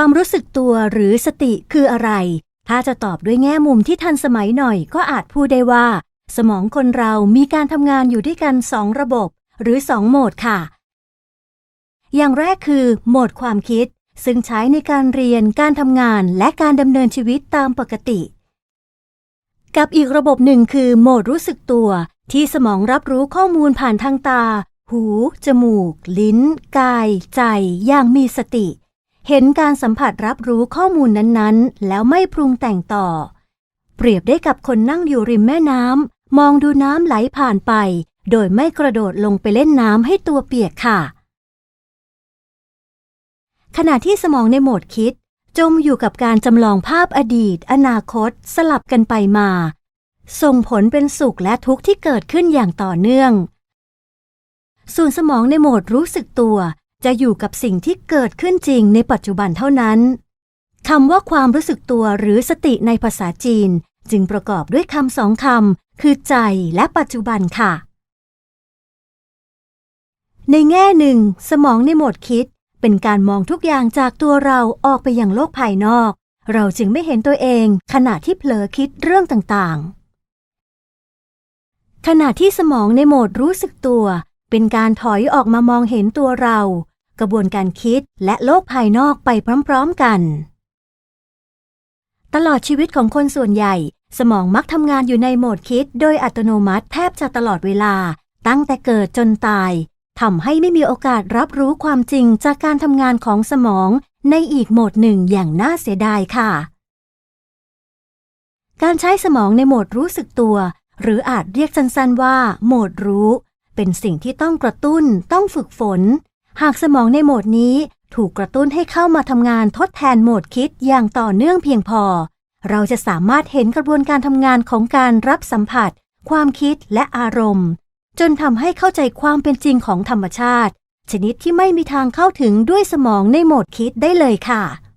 ความรู้สึกตัวหรือสติคืออะไร ถ้าจะตอบด้วยแง่มุมที่ทันสมัยหน่อยก็อาจพูดได้ว่า สมองคนเรามีการทำงานอยู่ด้วยกันสองระบบ หรือสองโหมดค่ะ อย่างแรกคือ โหมดความคิด ซึ่งใช้ในการเรียนการทำงานและการดำเนินชีวิตตามปกติ กับอีกระบบหนึ่งคือ โหมดรู้สึกตัว ที่สมองรับรู้ข้อมูลผ่านทางตา หู จมูก ลิ้น กาย ใจ อย่างมีสติ เห็นการสัมผัสรับรู้ข้อมูลนั้นๆ แล้วไม่ปรุงแต่งต่อ เปรียบได้กับคนนั่งอยู่ริมแม่น้ำมองดูน้ำไหลผ่านไป โดยไม่กระโดดลงไปเล่นน้ำให้ตัวเปียกค่ะ ขณะที่สมองในโหมดคิด จมอยู่กับการจำลองภาพอดีต อนาคต สลับกันไปมา ส่งผลเป็นสุขและทุกข์ที่เกิดขึ้นอย่างต่อเนื่องส่วนสมองในโหมดรู้สึกตัว จะอยู่กับสิ่งที่เกิดขึ้นจริงในปัจจุบันเท่านั้นคำว่าความรู้สึกตัวหรือสติในภาษาจีน จึงประกอบด้วยคำสองคำคือใจและปัจจุบันค่ะ ในแง่หนึ่ง สมองในโหมดคิด เป็นการมองทุกอย่างจากตัวเราออกไปยังโลกภายนอก เราจึงไม่เห็นตัวเองขณะที่เผลอคิดเรื่องต่างๆ ขณะที่สมองในโหมดรู้สึกตัว เป็นการถอยออกมามองเห็นตัวเรา กระบวนการคิดและโลกภายนอกไปพร้อมๆกัน ตลอดชีวิตของคนส่วนใหญ่ สมองมักทำงานอยู่ในโหมดคิด โดยอัตโนมัติแทบจะตลอดเวลา ตั้งแต่เกิดจนตายทำให้ไม่มีโอกาสรับรู้ความจริงจากการทำงานของสมองในอีกโหมดหนึ่งอย่างน่าเสียดายค่ะ การใช้สมองในโหมดรู้สึกตัว หรืออาจเรียกสั้นๆว่า โหมดรู้ เป็นสิ่งที่ต้องกระตุ้นต้องฝึกฝน หากสมองในโหมดนี้ถูกกระตุ้นให้เข้ามาทำงานทดแทนโหมดคิดอย่างต่อเนื่องเพียงพอ เราจะสามารถเห็นกระบวนการทำงานของการรับสัมผัส ความคิดและอารมณ์ จนทำให้เข้าใจความเป็นจริงของธรรมชาติ ชนิดที่ไม่มีทางเข้าถึงด้วยสมองในโหมดคิดได้เลยค่ะ